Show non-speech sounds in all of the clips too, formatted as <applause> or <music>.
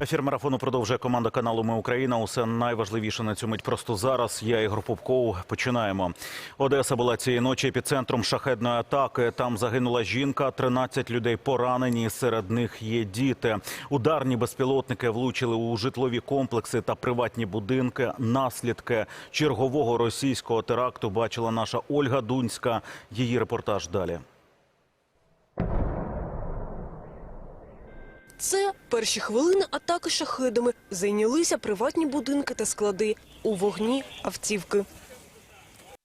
Ефір марафону продовжує команда каналу Ми Україна. Усе найважливіше на цю мить просто зараз. Я Ігор Попков. Починаємо. Одеса була цієї ночі епіцентром шахедної атаки. Там загинула жінка, 13 людей поранені. Серед них є діти. Ударні безпілотники влучили у житлові комплекси та приватні будинки. Наслідки чергового російського теракту бачила наша Ольга Дунська. Її репортаж далі. Це перші хвилини атаки шахедами. Зайнялися приватні будинки та склади. У вогні автівки.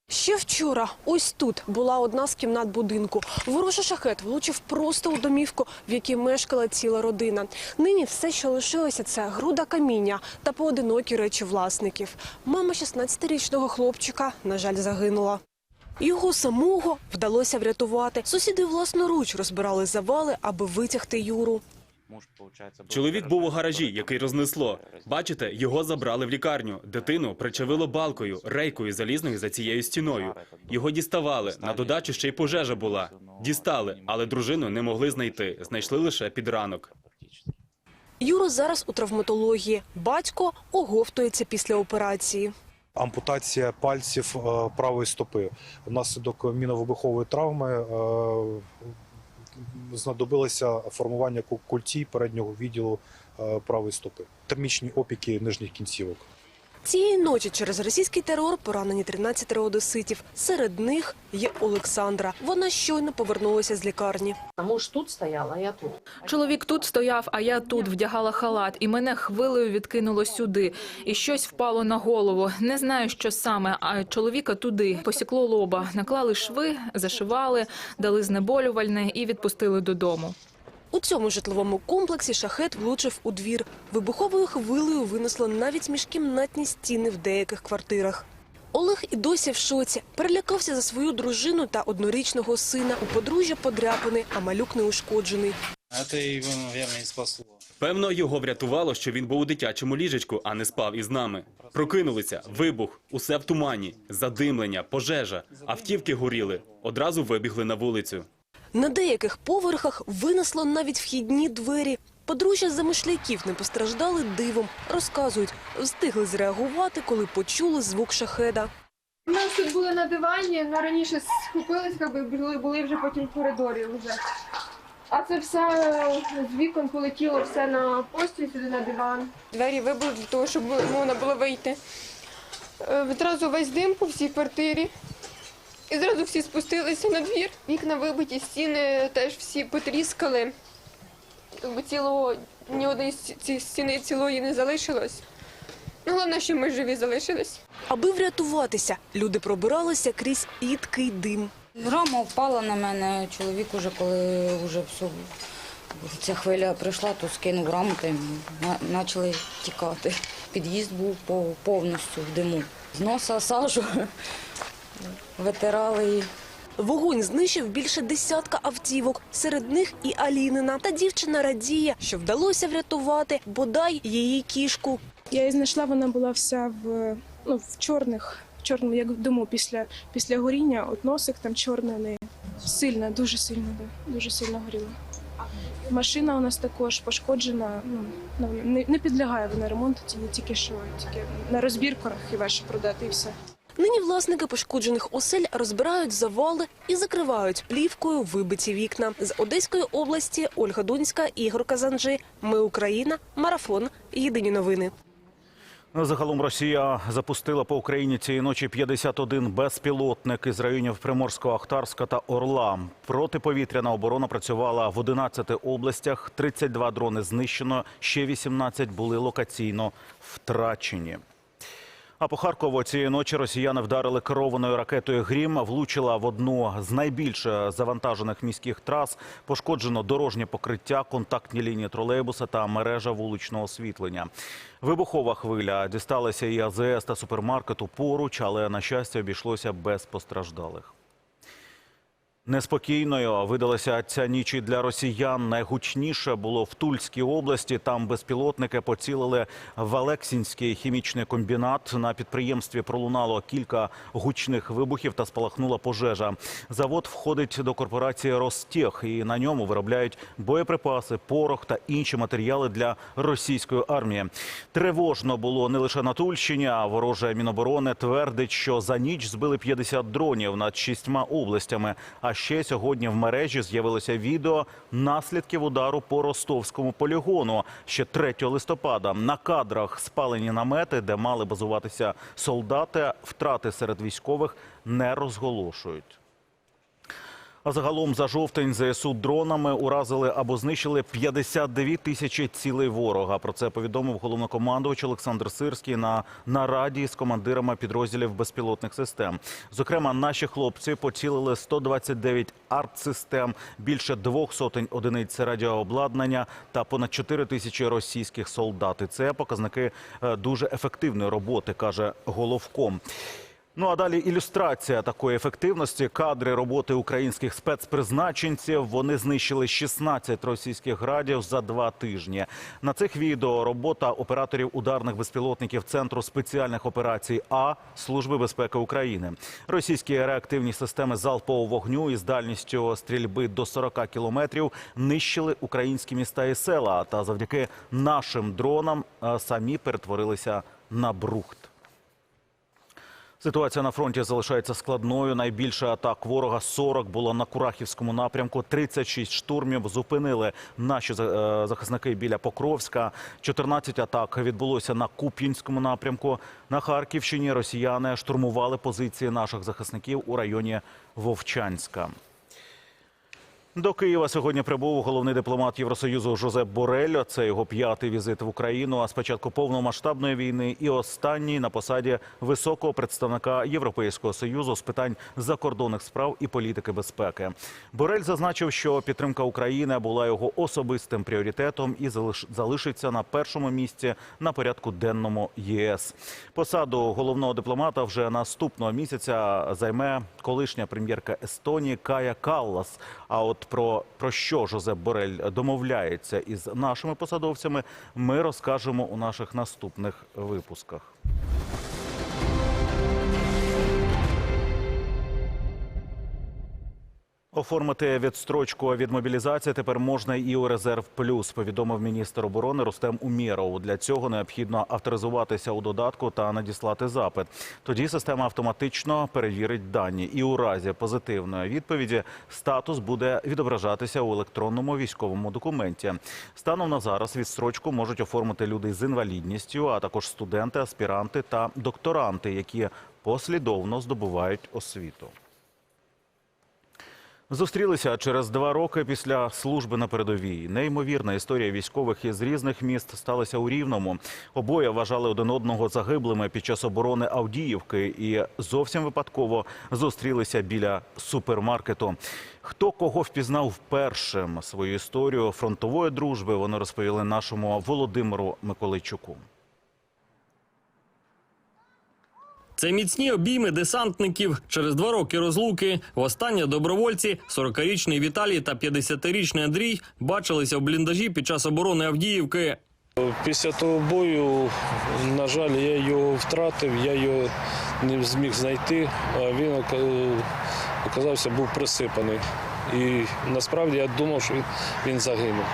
Ще вчора ось тут була одна з кімнат будинку. Ворожий шахет влучив просто у домівку, в якій мешкала ціла родина. Нині все, що лишилося, це груда каміння та поодинокі речі власників. Мама 16-річного хлопчика, на жаль, загинула. Його самого вдалося врятувати. Сусіди власноруч розбирали завали, аби витягти Юру. Чоловік був у гаражі, який рознесло. Бачите, його забрали в лікарню. Дитину причавило балкою, рейкою залізною за цією стіною. Його діставали. На додачу ще й пожежа була. Дістали, але дружину не могли знайти. Знайшли лише під ранок. Юра зараз у травматології. Батько оговтується після операції. ампутація пальців е, правої стопи. Внаслідок міновибухової травми е, знадобилося формування ку- культій переднього відділу е, правої стопи. Термічні опіки нижніх кінцівок. Цієї ночі через російський терор поранені 13 одеситів. Серед них є Олександра. Вона щойно повернулася з лікарні. Муж тут стоял, а я тут. Чоловік тут стояв, а я тут вдягала халат, і мене хвилею відкинуло сюди. І щось впало на голову. Не знаю, що саме, а чоловіка туди посікло лоба. Наклали шви, зашивали, дали знеболювальне і відпустили додому. У цьому житловому комплексі шахет влучив у двір. Вибуховою хвилею винесло навіть міжкімнатні стіни в деяких квартирах. Олег і досі в шоці. Перелякався за свою дружину та однорічного сина. У подружжя подряпини, а малюк не ушкоджений. Это его, наверное, и спасло. Певно, його врятувало, що він був у дитячому ліжечку, а не спав із нами. Прокинулися, вибух, усе в тумані, задимлення, пожежа, автівки горіли. Одразу вибігли на вулицю. На деяких поверхах винесло навіть вхідні двері. Подружжя замишляків не постраждали дивом. Розказують, встигли зреагувати, коли почули звук шахеда. Ми тут були на дивані, ми раніше схопились, якби були, були вже потім в коридорі вже. А це все з вікон полетіло все на постіль сюди на диван. Двері вибили для того, щоб можна було вийти. Е, Відразу весь дим по всій квартирі. І зразу всі спустилися на двір. Вікна вибиті, стіни теж всі потріскали. Цілого ні одної з ці- стіни цілої не залишилось. Ну, головне, що ми живі залишились. Аби врятуватися, люди пробиралися крізь їдкий дим. Рама впала на мене. Чоловік уже коли вже все, ця хвиля прийшла, то скинув раму та й почали тікати. Під'їзд був повністю в диму. З носа сажу витирали її. Вогонь знищив більше десятка автівок. Серед них і Алінина. Та дівчина радіє, що вдалося врятувати бодай її кішку. Я її знайшла, вона була вся в, ну, в чорних, в чорному, як дому після, після горіння, от носик там чорний у неї. Сильно, дуже сильно, дуже сильно горіла. Машина у нас також пошкоджена, ну, ну, не, не підлягає вона ремонту, тільки що, тільки на розбірках хіба що продати і все. Нині власники пошкоджених осель розбирають завали і закривають плівкою вибиті вікна. З Одеської області Ольга Дунська, Ігор Казанджи. Ми Україна. Марафон. Єдині новини. Загалом Росія запустила по Україні цієї ночі 51 безпілотник із районів Приморського, Ахтарська та Орла. Протиповітряна оборона працювала в 11 областях. 32 дрони знищено, ще 18 були локаційно втрачені. А по Харкову цієї ночі росіяни вдарили керованою ракетою «Грім», влучила в одну з найбільш завантажених міських трас. Пошкоджено дорожнє покриття, контактні лінії тролейбуса та мережа вуличного освітлення. Вибухова хвиля дісталася і АЗС та супермаркету поруч, але на щастя обійшлося без постраждалих. Неспокійною видалася ця ніч для росіян. Найгучніше було в Тульській області. Там безпілотники поцілили в Алексінський хімічний комбінат. На підприємстві пролунало кілька гучних вибухів та спалахнула пожежа. Завод входить до корпорації Ростех і на ньому виробляють боєприпаси, порох та інші матеріали для російської армії. Тривожно було не лише на Тульщині, а вороже Міноборони твердить, що за ніч збили 50 дронів над шістьма областями. А ще сьогодні в мережі з'явилося відео наслідків удару по ростовському полігону ще 3 листопада. На кадрах спалені намети, де мали базуватися солдати. Втрати серед військових не розголошують. А загалом за жовтень ЗСУ дронами уразили або знищили 52 тисячі цілей ворога. Про це повідомив головнокомандувач Олександр Сирський на нараді з командирами підрозділів безпілотних систем. Зокрема, наші хлопці поцілили 129 артсистем, більше двох сотень одиниць радіообладнання та понад 4 тисячі російських солдат. І це показники е, дуже ефективної роботи, каже головком. Ну а далі ілюстрація такої ефективності. Кадри роботи українських спецпризначенців. Вони знищили 16 російських градів за два тижні. На цих відео робота операторів ударних безпілотників Центру спеціальних операцій А Служби безпеки України. Російські реактивні системи залпового вогню із дальністю стрільби до 40 кілометрів нищили українські міста і села. Та завдяки нашим дронам е, самі перетворилися на брухт. Ситуація на фронті залишається складною. Найбільше атак ворога 40 було на Курахівському напрямку. 36 штурмів зупинили наші е, захисники біля Покровська. 14 атак відбулося на Куп'янському напрямку. На Харківщині росіяни штурмували позиції наших захисників у районі Вовчанська. До Києва сьогодні прибув головний дипломат Євросоюзу Жозеп Борель. Це його п'ятий візит в Україну. А з початку повномасштабної війни і останній на посаді високого представника Європейського союзу з питань закордонних справ і політики безпеки. Борель зазначив, що підтримка України була його особистим пріоритетом і залиш- залишиться на першому місці на порядку денному ЄС. Посаду головного дипломата вже наступного місяця займе колишня прем'єрка Естонії Кая Каллас. А от про, про що Жозеп Борель домовляється із нашими посадовцями, ми розкажемо у наших наступних випусках. Оформити відстрочку від мобілізації тепер можна і у резерв плюс. Повідомив міністр оборони Рустем Умєров. Для цього необхідно авторизуватися у додатку та надіслати запит. Тоді система автоматично перевірить дані, і у разі позитивної відповіді статус буде відображатися у електронному військовому документі. Станом на зараз відстрочку можуть оформити люди з інвалідністю, а також студенти, аспіранти та докторанти, які послідовно здобувають освіту. Зустрілися через два роки після служби на передовій. Неймовірна історія військових із різних міст сталася у Рівному. Обоє вважали один одного загиблими під час оборони Авдіївки і зовсім випадково зустрілися біля супермаркету. Хто кого впізнав першим свою історію фронтової дружби, вони розповіли нашому Володимиру Миколайчуку. Це міцні обійми десантників. Через два роки розлуки востаннє добровольці, 40-річний Віталій та 50-річний Андрій бачилися в бліндажі під час оборони Авдіївки. Після того бою, на жаль, я його втратив, я його не зміг знайти, а він ока- оказався, був присипаний. І насправді я думав, що він загинув.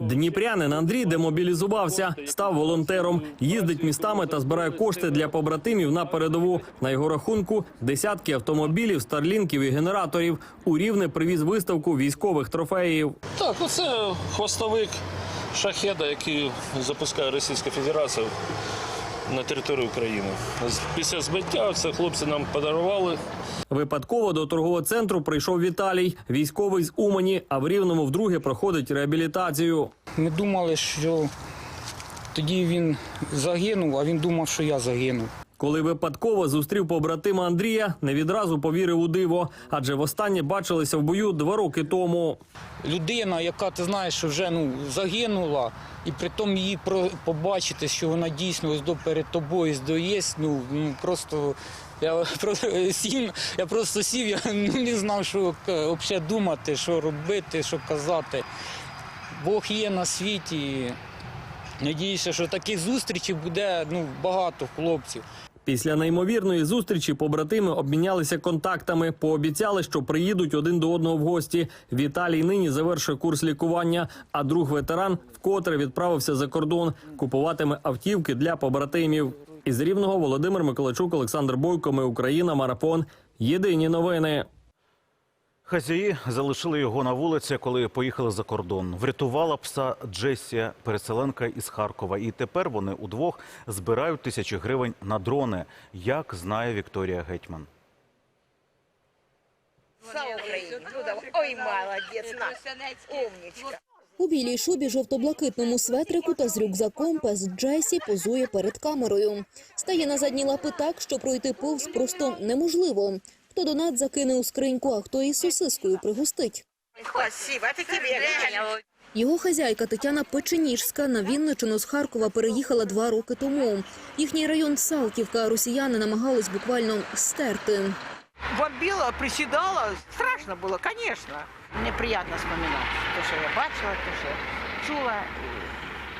Дніпрянин Андрій демобілізувався, став волонтером, їздить містами та збирає кошти для побратимів на передову. На його рахунку десятки автомобілів, старлінків і генераторів. У Рівне привіз виставку військових трофеїв. Так, оце хвостовик шахеда, який запускає Російська Федерація на територію України. Після збиття це хлопці нам подарували. Випадково до торгового центру прийшов Віталій, військовий з Умані, а в Рівному вдруге проходить реабілітацію. Ми думали, що тоді він загинув, а він думав, що я загинув. Коли випадково зустрів побратима Андрія, не відразу повірив у диво, адже востаннє бачилися в бою два роки тому. Людина, яка ти знаєш, вже ну загинула, і при тому її про побачити, що вона дійсно ось до перед тобою здоєсь, ну, ну просто Я <laughs> просто сів, я просто сів, я ну, не знав, що взагалі думати, що робити, що казати. Бог є на світі. Надіюся, що таких зустрічей буде ну, багато хлопців. Після неймовірної зустрічі побратими обмінялися контактами, пообіцяли, що приїдуть один до одного в гості. Віталій нині завершує курс лікування, а друг ветеран вкотре відправився за кордон, купуватиме автівки для побратимів. Із рівного Володимир Миколайчук, Олександр Бойко. Ми Україна. Марафон. Єдині новини. Хазяї залишили його на вулиці, коли поїхали за кордон. Врятувала пса Джесі, переселенка із Харкова. І тепер вони удвох збирають тисячі гривень на дрони, як знає Вікторія Гетьман. Ой, молодець, на. У білій шубі, жовто-блакитному светрику та з рюкзаком пес Джесі позує перед камерою. Стає на задні лапи так, що пройти повз просто неможливо. Хто донат закине у скриньку, а хто і сосискою пригостить. Його хазяйка Тетяна Печеніжська на Вінничину з Харкова переїхала два роки тому. Їхній район Салтівка росіяни намагались буквально стерти. Бомбила, приседала. Страшно было, конечно. Неприятно вспоминать. То, что я бачила, что я чула,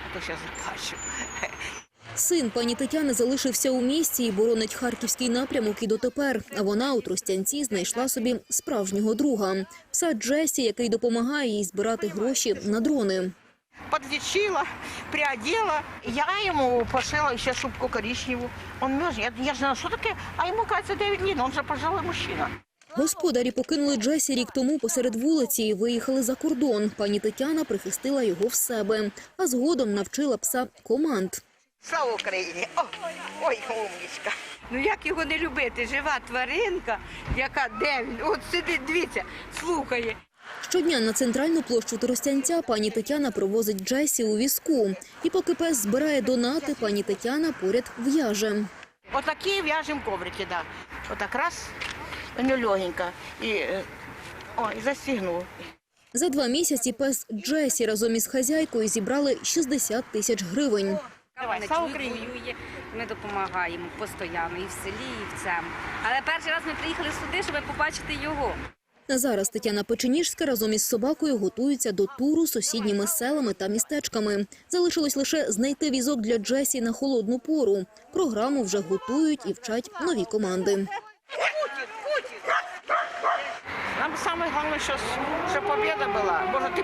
и то сейчас плачу. <laughs> Син пані Тетяни залишився у місті і боронить харківський напрямок і дотепер. А вона у Тростянці знайшла собі справжнього друга – пса Джесі, який допомагає їй збирати гроші на дрони. Подлечила, приодела. Я ему пошила еще шубку коричневую. Он мерзнет. Я, я же знала, что такое. А ему, кажется, 9 лет. Он же пожилой мужчина. Господарі покинули Джесі рік тому посеред вулиці і виїхали за кордон. Пані Тетяна прихистила його в себе, а згодом навчила пса команд. Слава Україні! О, ой, умничка. Ну як його не любити? Жива тваринка, яка де він? От сидить, дивіться, слухає. Щодня на центральну площу Тростянця пані Тетяна провозить Джесі у візку. І поки пес збирає донати, пані Тетяна поряд в'яже. Вот такие вяжем коврики, да. Вот так раз, у него легенько. И, э, ой, застегнул. За два місяці пес Джесі разом із хазяйкою зібрали 60 тисяч гривень. Давай, слава Україні. воює, ми допомагаємо постійно і в селі, і в цьому. Але перший раз ми приїхали сюди, щоб побачити його. На зараз Тетяна Печеніжська разом із собакою готуються до туру сусідніми селами та містечками. Залишилось лише знайти візок для Джесі на холодну пору. Програму вже готують і вчать нові команди. Нам самое главное, что, что победа была. Может, ты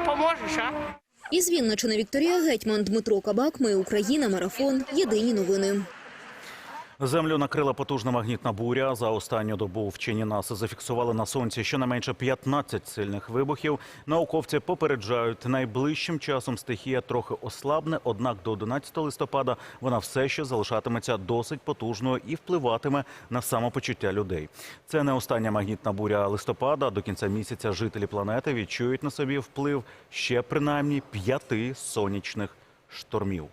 а? Із Вінничини Вікторія Гетьман, Дмитро Кабак. Ми Україна. Марафон. Єдині новини. Землю накрила потужна магнітна буря. За останню добу вчені НАСА зафіксували на сонці щонайменше 15 сильних вибухів. Науковці попереджають, найближчим часом стихія трохи ослабне, однак до 11 листопада вона все ще залишатиметься досить потужною і впливатиме на самопочуття людей. Це не остання магнітна буря листопада. До кінця місяця жителі планети відчують на собі вплив ще принаймні п'яти сонячних штормів.